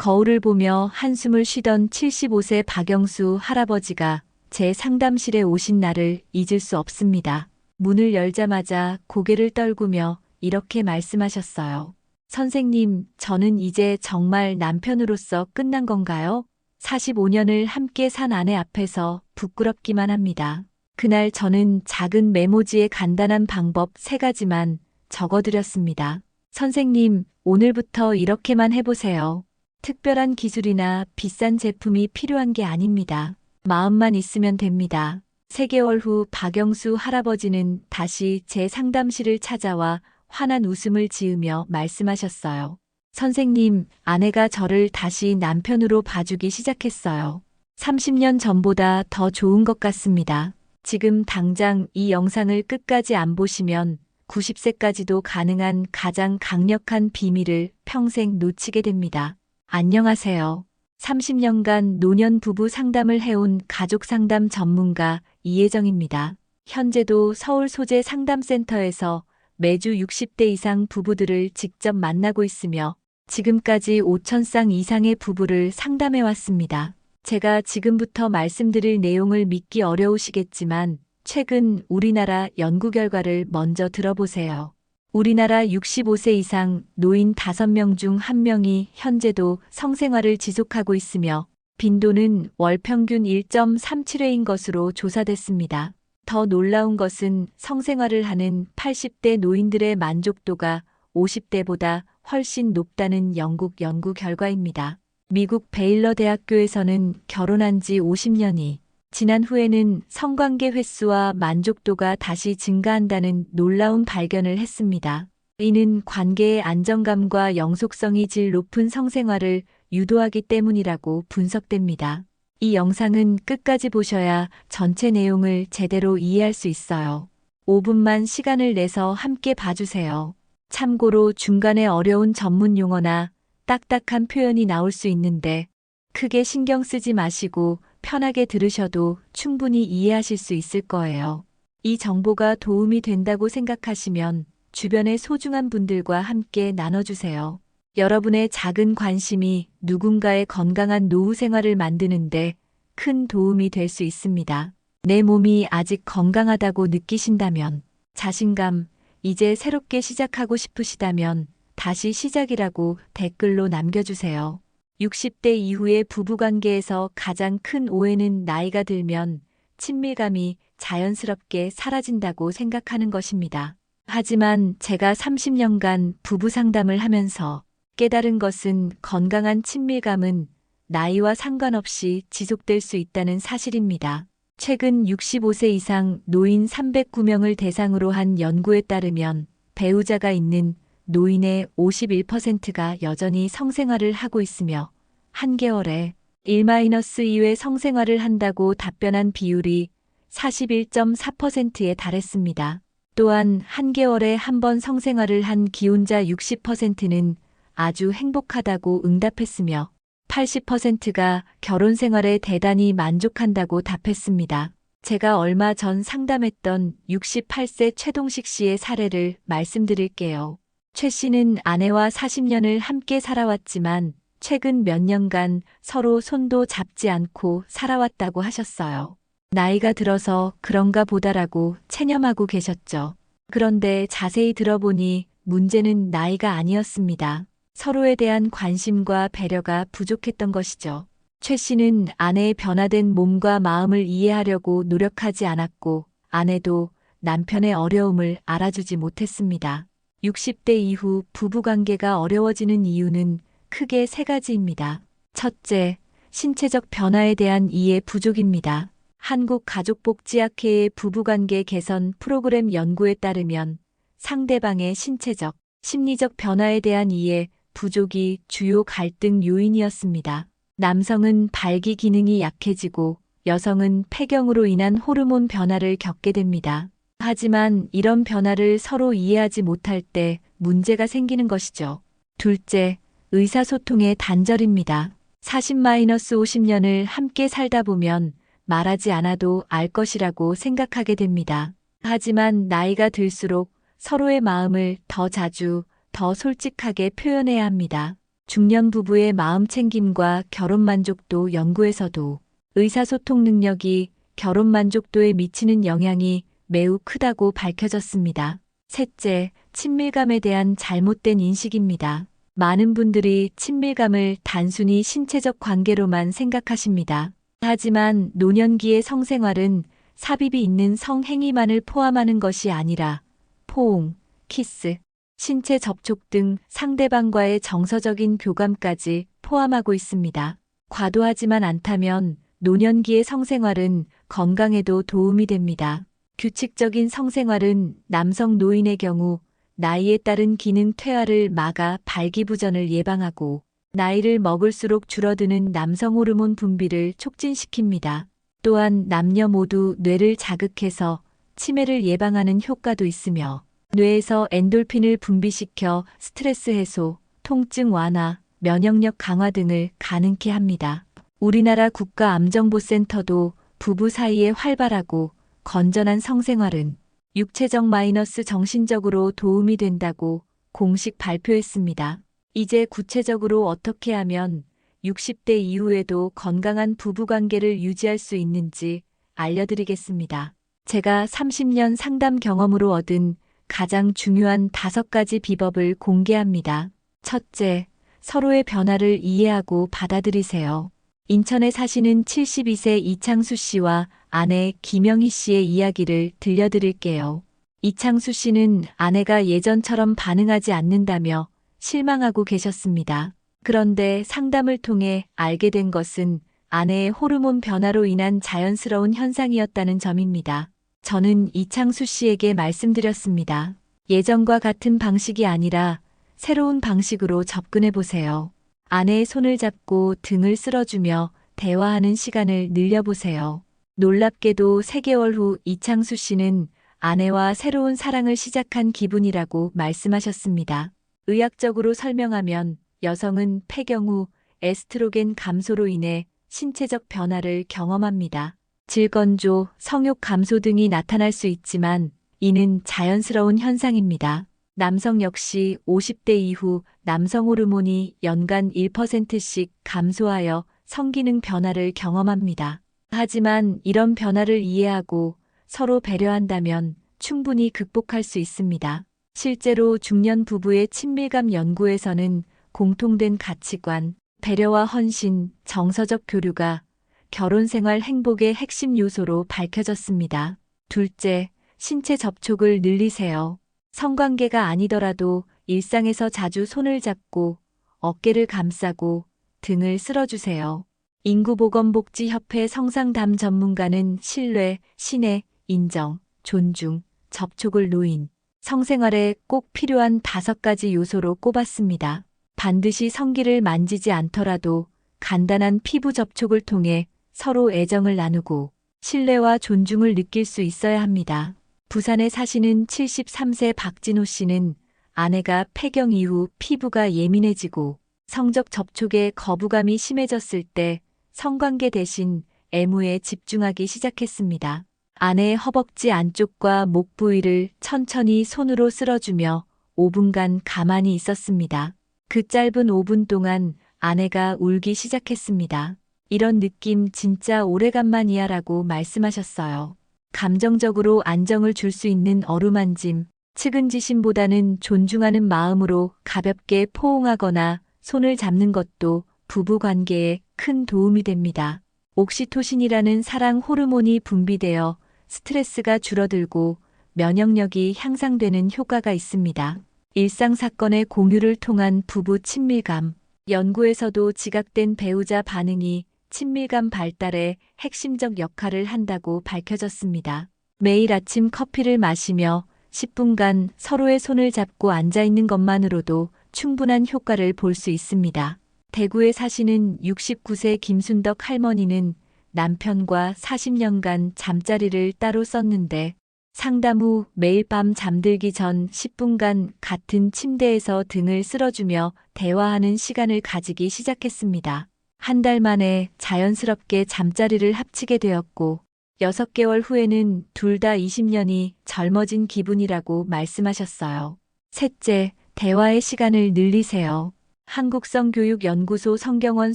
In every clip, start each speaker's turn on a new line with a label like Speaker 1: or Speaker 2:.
Speaker 1: 거울을 보며 한숨을 쉬던 75세 박영수 할아버지가 제 상담실에 오신 날을 잊을 수 없습니다. 문을 열자마자 고개를 떨구며 이렇게 말씀하셨어요. 선생님, 저는 이제 정말 남편으로서 끝난 건가요? 45년을 함께 산 아내 앞에서 부끄럽기만 합니다. 그날 저는 작은 메모지에 간단한 방법 세 가지만 적어드렸습니다. 선생님, 오늘부터 이렇게만 해보세요. 특별한 기술이나 비싼 제품이 필요한 게 아닙니다. 마음만 있으면 됩니다. 3개월 후 박영수 할아버지는 다시 제 상담실을 찾아와 환한 웃음을 지으며 말씀하셨어요. 선생님, 아내가 저를 다시 남편으로 봐주기 시작했어요. 30년 전보다 더 좋은 것 같습니다. 지금 당장 이 영상을 끝까지 안 보시면 90세까지도 가능한 가장 강력한 비밀을 평생 놓치게 됩니다. 안녕하세요. 30년간 노년 부부 상담을 해온 가족 상담 전문가 이혜정입니다. 현재도 서울 소재 상담센터에서 매주 60대 이상 부부들을 직접 만나고 있으며 지금까지 5천 쌍 이상의 부부를 상담해 왔습니다. 제가 지금부터 말씀드릴 내용을 믿기 어려우시겠지만 최근 우리나라 연구 결과를 먼저 들어보세요. 우리나라 65세 이상 노인 5명 중 1명이 현재도 성생활을 지속하고 있으며 빈도는 월 평균 1.37회인 것으로 조사됐습니다. 더 놀라운 것은 성생활을 하는 80대 노인들의 만족도가 50대보다 훨씬 높다는 영국 연구 결과입니다. 미국 베일러 대학교에서는 결혼한 지 50년이 지난 후에는 성관계 횟수와 만족도가 다시 증가한다는 놀라운 발견을 했습니다. 이는 관계의 안정감과 영속성이 질 높은 성생활을 유도하기 때문이라고 분석됩니다. 이 영상은 끝까지 보셔야 전체 내용을 제대로 이해할 수 있어요. 5분만 시간을 내서 함께 봐주세요. 참고로 중간에 어려운 전문 용어나 딱딱한 표현이 나올 수 있는데 크게 신경 쓰지 마시고 편하게 들으셔도 충분히 이해하실 수 있을 거예요. 이 정보가 도움이 된다고 생각하시면 주변의 소중한 분들과 함께 나눠주세요. 여러분의 작은 관심이 누군가의 건강한 노후 생활을 만드는데 큰 도움이 될 수 있습니다. 내 몸이 아직 건강하다고 느끼신다면, 자신감, 이제 새롭게 시작하고 싶으시다면 다시 시작이라고 댓글로 남겨주세요. 60대 이후의 부부관계에서 가장 큰 오해는 나이가 들면 친밀감이 자연스럽게 사라진다고 생각하는 것입니다. 하지만 제가 30년간 부부 상담을 하면서 깨달은 것은 건강한 친밀감은 나이와 상관없이 지속될 수 있다는 사실입니다. 최근 65세 이상 노인 309명을 대상으로 한 연구에 따르면 배우자가 있는 노인의 51%가 여전히 성생활을 하고 있으며 한 개월에 1-2회 성생활을 한다고 답변한 비율이 41.4%에 달했습니다. 또한 한 개월에 한 번 성생활을 한 기혼자 60%는 아주 행복하다고 응답했으며 80%가 결혼 생활에 대단히 만족한다고 답했습니다. 제가 얼마 전 상담했던 68세 최동식 씨의 사례를 말씀드릴게요. 최 씨는 아내와 40년을 함께 살아왔지만 최근 몇 년간 서로 손도 잡지 않고 살아왔다고 하셨어요. 나이가 들어서 그런가 보다라고 체념하고 계셨죠. 그런데 자세히 들어보니 문제는 나이가 아니었습니다. 서로에 대한 관심과 배려가 부족했던 것이죠. 최 씨는 아내의 변화된 몸과 마음을 이해하려고 노력하지 않았고 아내도 남편의 어려움을 알아주지 못했습니다. 60대 이후 부부관계가 어려워지는 이유는 크게 세 가지입니다. 첫째, 신체적 변화에 대한 이해 부족입니다. 한국가족복지학회의 부부관계 개선 프로그램 연구에 따르면 상대방의 신체적, 심리적 변화에 대한 이해 부족이 주요 갈등 요인이었습니다. 남성은 발기 기능이 약해지고 여성은 폐경으로 인한 호르몬 변화를 겪게 됩니다. 하지만 이런 변화를 서로 이해하지 못할 때 문제가 생기는 것이죠. 둘째, 의사소통의 단절입니다. 40-50년을 함께 살다 보면 말하지 않아도 알 것이라고 생각하게 됩니다. 하지만 나이가 들수록 서로의 마음을 더 자주, 더 솔직하게 표현해야 합니다. 중년 부부의 마음 챙김과 결혼 만족도 연구에서도 의사소통 능력이 결혼 만족도에 미치는 영향이 매우 크다고 밝혀졌습니다. 셋째, 친밀감에 대한 잘못된 인식입니다. 많은 분들이 친밀감을 단순히 신체적 관계로만 생각하십니다. 하지만 노년기의 성생활은 삽입이 있는 성행위만을 포함하는 것이 아니라 포옹, 키스, 신체 접촉 등 상대방과의 정서적인 교감까지 포함하고 있습니다. 과도하지만 않다면 노년기의 성생활은 건강에도 도움이 됩니다. 규칙적인 성생활은 남성 노인의 경우 나이에 따른 기능 퇴화를 막아 발기부전을 예방하고 나이를 먹을수록 줄어드는 남성 호르몬 분비를 촉진시킵니다. 또한 남녀 모두 뇌를 자극해서 치매를 예방하는 효과도 있으며 뇌에서 엔돌핀을 분비시켜 스트레스 해소, 통증 완화, 면역력 강화 등을 가능케 합니다. 우리나라 국가암정보센터도 부부 사이에 활발하고 건전한 성생활은 육체적 마이너스 정신적으로 도움이 된다고 공식 발표했습니다. 이제 구체적으로 어떻게 하면 60대 이후에도 건강한 부부관계를 유지할 수 있는지 알려드리겠습니다. 제가 30년 상담 경험으로 얻은 가장 중요한 다섯 가지 비법을 공개합니다. 첫째, 서로의 변화를 이해하고 받아들이세요. 인천에 사시는 72세 이창수 씨와 아내 김영희 씨의 이야기를 들려드릴게요. 이창수 씨는 아내가 예전처럼 반응하지 않는다며 실망하고 계셨습니다. 그런데 상담을 통해 알게 된 것은 아내의 호르몬 변화로 인한 자연스러운 현상이었다는 점입니다. 저는 이창수 씨에게 말씀드렸습니다. 예전과 같은 방식이 아니라 새로운 방식으로 접근해 보세요. 아내의 손을 잡고 등을 쓸어주며 대화하는 시간을 늘려보세요. 놀랍게도 3개월 후 이창수 씨는 아내와 새로운 사랑을 시작한 기분이라고 말씀하셨습니다. 의학적으로 설명하면 여성은 폐경 후 에스트로겐 감소로 인해 신체적 변화를 경험합니다. 질건조, 성욕 감소 등이 나타날 수 있지만 이는 자연스러운 현상입니다. 남성 역시 50대 이후 남성 호르몬이 연간 1%씩 감소하여 성기능 변화를 경험합니다. 하지만 이런 변화를 이해하고 서로 배려한다면 충분히 극복할 수 있습니다. 실제로 중년 부부의 친밀감 연구에서는 공통된 가치관, 배려와 헌신, 정서적 교류가 결혼 생활 행복의 핵심 요소로 밝혀졌습니다. 둘째, 신체 접촉을 늘리세요. 성관계가 아니더라도 일상에서 자주 손을 잡고 어깨를 감싸고 등을 쓸어주세요. 인구보건복지협회 성상담 전문가는 신뢰, 신뢰, 인정, 존중, 접촉을 노인, 성생활에 꼭 필요한 다섯 가지 요소로 꼽았습니다. 반드시 성기를 만지지 않더라도 간단한 피부 접촉을 통해 서로 애정을 나누고 신뢰와 존중을 느낄 수 있어야 합니다. 부산에 사시는 73세 박진호 씨는 아내가 폐경 이후 피부가 예민해지고 성적 접촉에 거부감이 심해졌을 때 성관계 대신 애무에 집중하기 시작했습니다. 아내의 허벅지 안쪽과 목 부위를 천천히 손으로 쓸어주며 5분간 가만히 있었습니다. 그 짧은 5분 동안 아내가 울기 시작했습니다. 이런 느낌 진짜 오래간만이야 라고 말씀하셨어요. 감정적으로 안정을 줄 수 있는 어루만짐, 측은지심보다는 존중하는 마음으로 가볍게 포옹하거나 손을 잡는 것도 부부 관계에 큰 도움이 됩니다. 옥시토신이라는 사랑 호르몬이 분비되어 스트레스가 줄어들고 면역력이 향상되는 효과가 있습니다. 일상 사건의 공유를 통한 부부 친밀감, 연구에서도 지각된 배우자 반응이 친밀감 발달에 핵심적 역할을 한다고 밝혀졌습니다. 매일 아침 커피를 마시며 10분간 서로의 손을 잡고 앉아 있는 것만으로도 충분한 효과를 볼 수 있습니다. 대구에 사시는 69세 김순덕 할머니는 남편과 40년간 잠자리를 따로 썼는데 상담 후 매일 밤 잠들기 전 10분간 같은 침대에서 등을 쓸어주며 대화하는 시간을 가지기 시작했습니다. 한 달 만에 자연스럽게 잠자리를 합치게 되었고 6개월 후에는 둘 다 20년이 젊어진 기분이라고 말씀하셨어요. 셋째, 대화의 시간을 늘리세요. 한국성교육연구소 성경원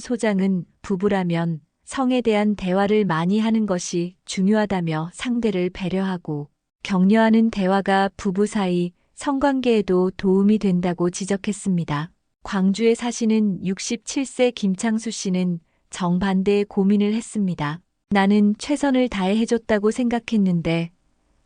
Speaker 1: 소장은 부부라면 성에 대한 대화를 많이 하는 것이 중요하다며 상대를 배려하고 격려하는 대화가 부부 사이 성관계에도 도움이 된다고 지적했습니다. 광주에 사시는 67세 김창수 씨는 정반대의 고민을 했습니다. 나는 최선을 다해 해줬다고 생각했는데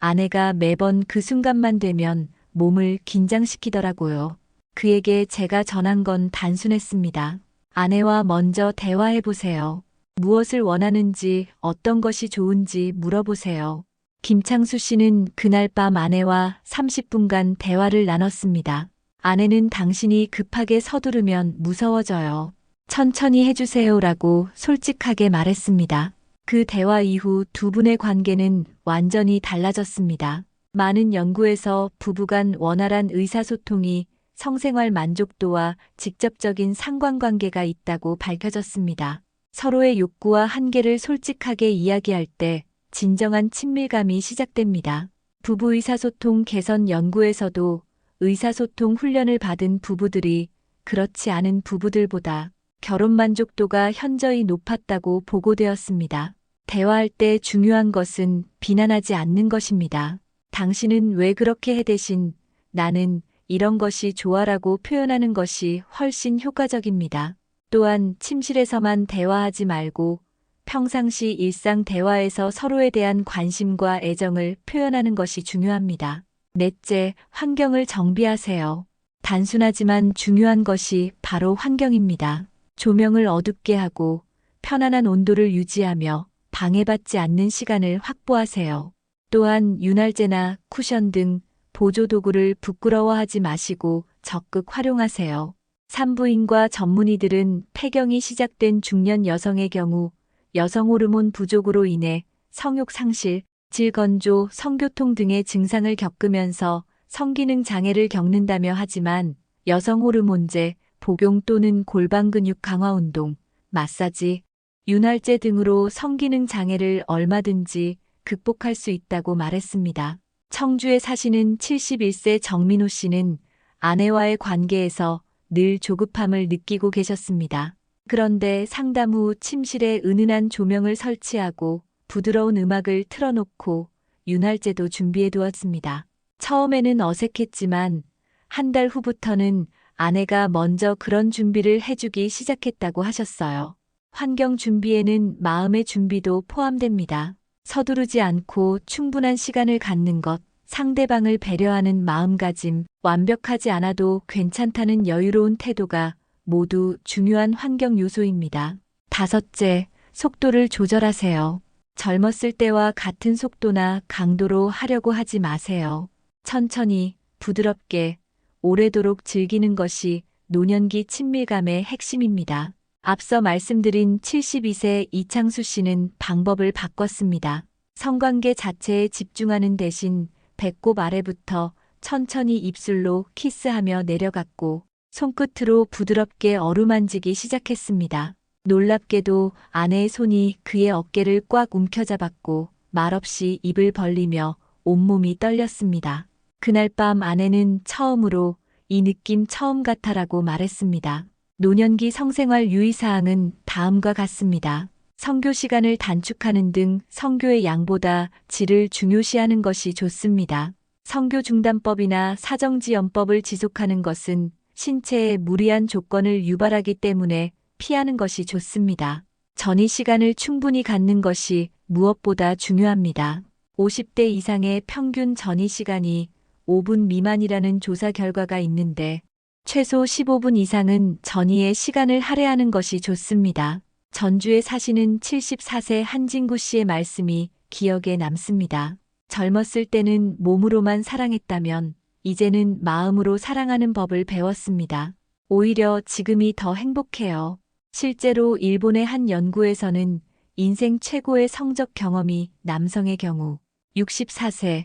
Speaker 1: 아내가 매번 그 순간만 되면 몸을 긴장시키더라고요. 그에게 제가 전한 건 단순했습니다. 아내와 먼저 대화해 보세요. 무엇을 원하는지 어떤 것이 좋은지 물어보세요. 김창수 씨는 그날 밤 아내와 30분간 대화를 나눴습니다. 아내는 당신이 급하게 서두르면 무서워져요. 천천히 해주세요라고 솔직하게 말했습니다. 그 대화 이후 두 분의 관계는 완전히 달라졌습니다. 많은 연구에서 부부간 원활한 의사소통이 성생활 만족도와 직접적인 상관관계가 있다고 밝혀졌습니다. 서로의 욕구와 한계를 솔직하게 이야기할 때 진정한 친밀감이 시작됩니다. 부부 의사소통 개선 연구에서도 의사소통 훈련을 받은 부부들이 그렇지 않은 부부들보다 결혼 만족도가 현저히 높았다고 보고되었습니다. 대화할 때 중요한 것은 비난하지 않는 것입니다. 당신은 왜 그렇게 해 대신 나는 이런 것이 좋아라고 표현하는 것이 훨씬 효과적입니다. 또한 침실에서만 대화하지 말고 평상시 일상 대화에서 서로에 대한 관심과 애정을 표현하는 것이 중요합니다. 넷째, 환경을 정비하세요. 단순하지만 중요한 것이 바로 환경입니다. 조명을 어둡게 하고 편안한 온도를 유지하며 방해받지 않는 시간을 확보하세요. 또한 윤활제나 쿠션 등 보조 도구를 부끄러워하지 마시고 적극 활용하세요. 산부인과 전문의들은 폐경이 시작된 중년 여성의 경우 여성 호르몬 부족으로 인해 성욕 상실, 질건조, 성교통 등의 증상을 겪으면서 성기능 장애를 겪는다며 하지만 여성 호르몬제, 복용 또는 골반 근육 강화 운동, 마사지, 윤활제 등으로 성기능 장애를 얼마든지 극복할 수 있다고 말했습니다. 청주에 사시는 71세 정민호 씨는 아내와의 관계에서 늘 조급함을 느끼고 계셨습니다. 그런데 상담 후 침실에 은은한 조명을 설치하고 부드러운 음악을 틀어놓고 윤활제도 준비해 두었습니다. 처음에는 어색했지만 한 달 후부터는 아내가 먼저 그런 준비를 해주기 시작했다고 하셨어요. 환경 준비에는 마음의 준비도 포함됩니다. 서두르지 않고 충분한 시간을 갖는 것, 상대방을 배려하는 마음가짐, 완벽하지 않아도 괜찮다는 여유로운 태도가 모두 중요한 환경 요소입니다. 다섯째, 속도를 조절하세요. 젊었을 때와 같은 속도나 강도로 하려고 하지 마세요. 천천히, 부드럽게, 오래도록 즐기는 것이 노년기 친밀감의 핵심입니다. 앞서 말씀드린 72세 이창수 씨는 방법을 바꿨습니다. 성관계 자체에 집중하는 대신 배꼽 아래부터 천천히 입술로 키스하며 내려갔고 손끝으로 부드럽게 어루만지기 시작했습니다. 놀랍게도 아내의 손이 그의 어깨를 꽉 움켜잡았고 말없이 입을 벌리며 온몸이 떨렸습니다. 그날 밤 아내는 처음으로 이 느낌 처음 같아라고 말했습니다. 노년기 성생활 유의사항은 다음과 같습니다. 성교 시간을 단축하는 등 성교의 양보다 질을 중요시하는 것이 좋습니다. 성교 중단법이나 사정지연법을 지속하는 것은 신체에 무리한 조건을 유발하기 때문에 피하는 것이 좋습니다. 전이 시간을 충분히 갖는 것이 무엇보다 중요합니다. 50대 이상의 평균 전이 시간이 5분 미만이라는 조사 결과가 있는데 최소 15분 이상은 전이의 시간을 할애하는 것이 좋습니다. 전주에 사시는 74세 한진구 씨의 말씀이 기억에 남습니다. 젊었을 때는 몸으로만 사랑했다면 이제는 마음으로 사랑하는 법을 배웠습니다. 오히려 지금이 더 행복해요. 실제로 일본의 한 연구에서는 인생 최고의 성적 경험이 남성의 경우 64세,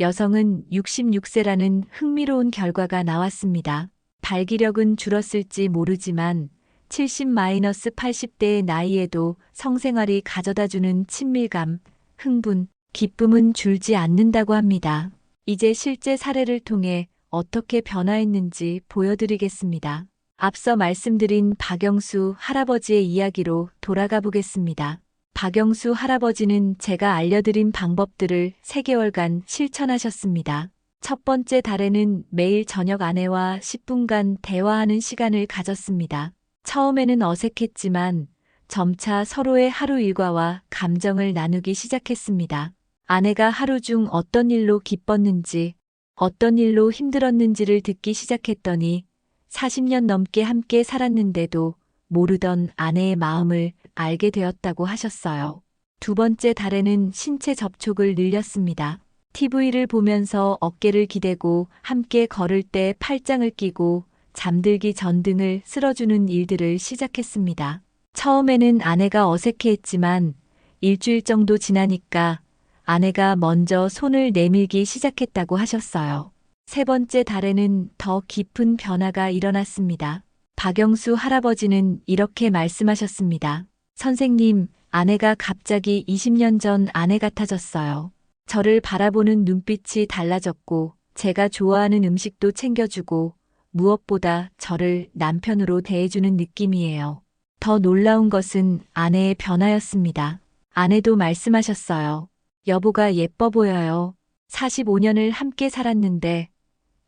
Speaker 1: 여성은 66세라는 흥미로운 결과가 나왔습니다. 발기력은 줄었을지 모르지만 70-80대의 나이에도 성생활이 가져다주는 친밀감, 흥분, 기쁨은 줄지 않는다고 합니다. 이제 실제 사례를 통해 어떻게 변화했는지 보여드리겠습니다. 앞서 말씀드린 박영수 할아버지의 이야기로 돌아가 보겠습니다. 박영수 할아버지는 제가 알려드린 방법들을 3개월간 실천하셨습니다. 첫 번째 달에는 매일 저녁 아내와 10분간 대화하는 시간을 가졌습니다. 처음에는 어색했지만 점차 서로의 하루 일과와 감정을 나누기 시작했습니다. 아내가 하루 중 어떤 일로 기뻤는지, 어떤 일로 힘들었는지를 듣기 시작했더니 40년 넘게 함께 살았는데도 모르던 아내의 마음을 알게 되었다고 하셨어요. 두 번째 달에는 신체 접촉을 늘렸습니다. TV를 보면서 어깨를 기대고 함께 걸을 때 팔짱을 끼고 잠들기 전 등을 쓸어주는 일들을 시작했습니다. 처음에는 아내가 어색해했지만 일주일 정도 지나니까 아내가 먼저 손을 내밀기 시작했다고 하셨어요. 세 번째 달에는 더 깊은 변화가 일어났습니다. 박영수 할아버지는 이렇게 말씀하셨습니다. 선생님, 아내가 갑자기 20년 전 아내 같아졌어요. 저를 바라보는 눈빛이 달라졌고, 제가 좋아하는 음식도 챙겨주고, 무엇보다 저를 남편으로 대해주는 느낌이에요. 더 놀라운 것은 아내의 변화였습니다. 아내도 말씀하셨어요. 여보가 예뻐 보여요. 45년을 함께 살았는데,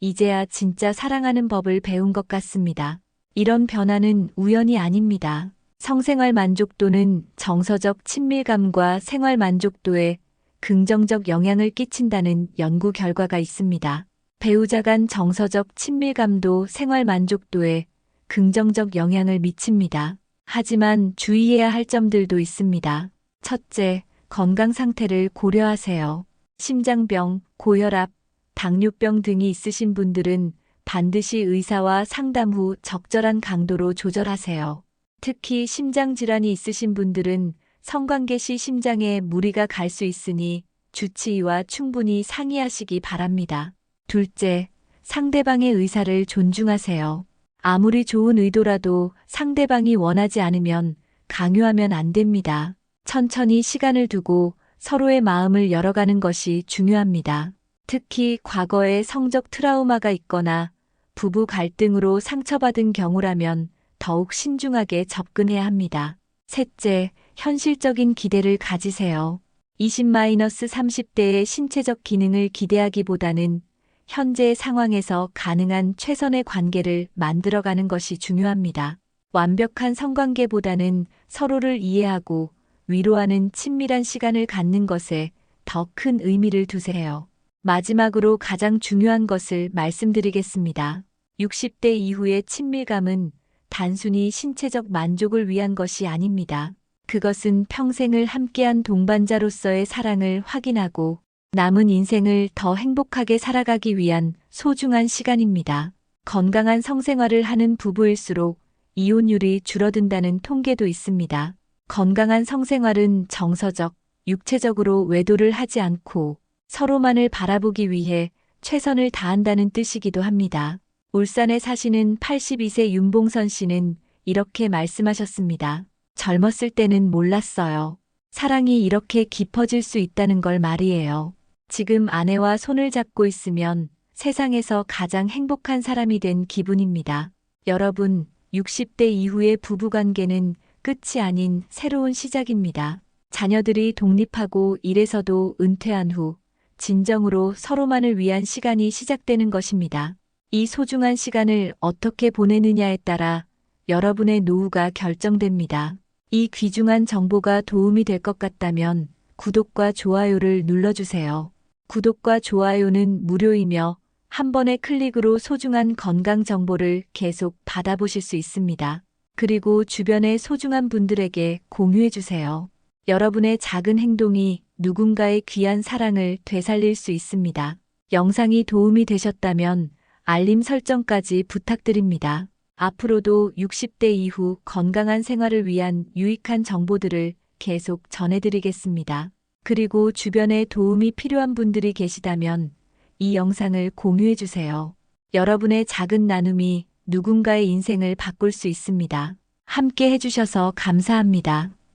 Speaker 1: 이제야 진짜 사랑하는 법을 배운 것 같습니다. 이런 변화는 우연이 아닙니다. 성생활 만족도는 정서적 친밀감과 생활 만족도에 긍정적 영향을 끼친다는 연구 결과가 있습니다. 배우자 간 정서적 친밀감도 생활 만족도에 긍정적 영향을 미칩니다. 하지만 주의해야 할 점들도 있습니다. 첫째, 건강 상태를 고려하세요. 심장병, 고혈압, 당뇨병 등이 있으신 분들은 반드시 의사와 상담 후 적절한 강도로 조절하세요. 특히 심장 질환이 있으신 분들은 성관계 시 심장에 무리가 갈 수 있으니 주치의와 충분히 상의하시기 바랍니다. 둘째, 상대방의 의사를 존중하세요. 아무리 좋은 의도라도 상대방이 원하지 않으면 강요하면 안 됩니다. 천천히 시간을 두고 서로의 마음을 열어가는 것이 중요합니다. 특히 과거에 성적 트라우마가 있거나 부부 갈등으로 상처받은 경우라면 더욱 신중하게 접근해야 합니다. 셋째, 현실적인 기대를 가지세요. 20-30대의 신체적 기능을 기대하기보다는 현재 상황에서 가능한 최선의 관계를 만들어가는 것이 중요합니다. 완벽한 성관계보다는 서로를 이해하고 위로하는 친밀한 시간을 갖는 것에 더 큰 의미를 두세요. 마지막으로 가장 중요한 것을 말씀드리겠습니다. 60대 이후의 친밀감은 단순히 신체적 만족을 위한 것이 아닙니다. 그것은 평생을 함께한 동반자로서의 사랑을 확인하고 남은 인생을 더 행복하게 살아가기 위한 소중한 시간입니다. 건강한 성생활을 하는 부부일수록 이혼율이 줄어든다는 통계도 있습니다. 건강한 성생활은 정서적, 육체적으로 외도를 하지 않고 서로만을 바라보기 위해 최선을 다한다는 뜻이기도 합니다. 울산에 사시는 82세 윤봉선 씨는 이렇게 말씀하셨습니다. 젊었을 때는 몰랐어요. 사랑이 이렇게 깊어질 수 있다는 걸 말이에요. 지금 아내와 손을 잡고 있으면 세상에서 가장 행복한 사람이 된 기분입니다. 여러분, 60대 이후의 부부관계는 끝이 아닌 새로운 시작입니다. 자녀들이 독립하고 일에서도 은퇴한 후 진정으로 서로만을 위한 시간이 시작되는 것입니다. 이 소중한 시간을 어떻게 보내느냐에 따라 여러분의 노후가 결정됩니다. 이 귀중한 정보가 도움이 될 것 같다면 구독과 좋아요를 눌러주세요. 구독과 좋아요는 무료이며 한 번의 클릭으로 소중한 건강 정보를 계속 받아보실 수 있습니다. 그리고 주변의 소중한 분들에게 공유해주세요. 여러분의 작은 행동이 누군가의 귀한 사랑을 되살릴 수 있습니다. 영상이 도움이 되셨다면 알림 설정까지 부탁드립니다. 앞으로도 60대 이후 건강한 생활을 위한 유익한 정보들을 계속 전해드리겠습니다. 그리고 주변에 도움이 필요한 분들이 계시다면 이 영상을 공유해주세요. 여러분의 작은 나눔이 누군가의 인생을 바꿀 수 있습니다. 함께 해주셔서 감사합니다.